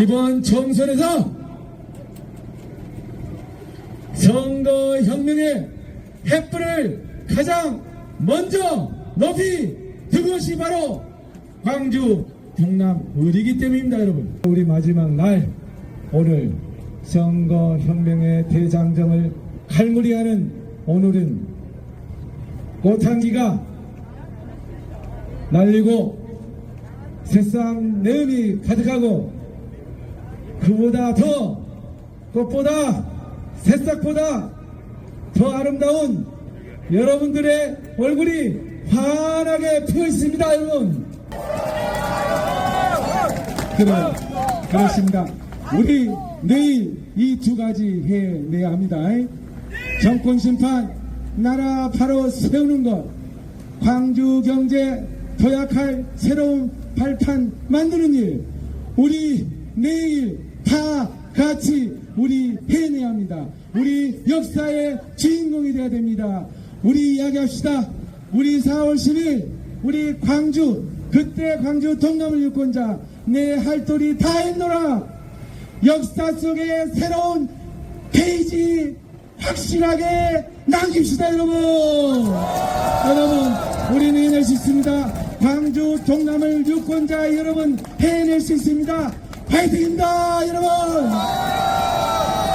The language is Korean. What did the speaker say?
이번 총선에서 선거혁명의 횃불을 가장 먼저 높이 든 것이 바로 광주 경남 을이기 때문입니다 여러분. 우리 마지막 날 오늘 선거혁명의 대장정을 갈무리하는 오늘은 꽃향기가 날리고 새싹 내음이 가득하고 그보다 더 꽃보다 새싹보다 더 아름다운 여러분들의 얼굴이 환하게 피어 있습니다 여러분. 그래, 그렇습니다. 우리 내일 이 두 가지 해내야 합니다. 정권 심판 나라 바로 세우는 것 광주 경제 도약할 새로운 발판 만드는 일 우리 내일 다 같이 우리 해내야 합니다. 우리 역사의 주인공이 되어야 됩니다. 우리 이야기합시다. 우리 4월 10일 우리 광주 그때 광주 동남을 유권자 내 할도리 다 했노라 역사 속에 새로운 페이지 확실하게 남깁시다 여러분 여러분 우리는 해낼 수 있습니다 광주 동남을 유권자 여러분 해낼 수 있습니다 파이팅입니다 여러분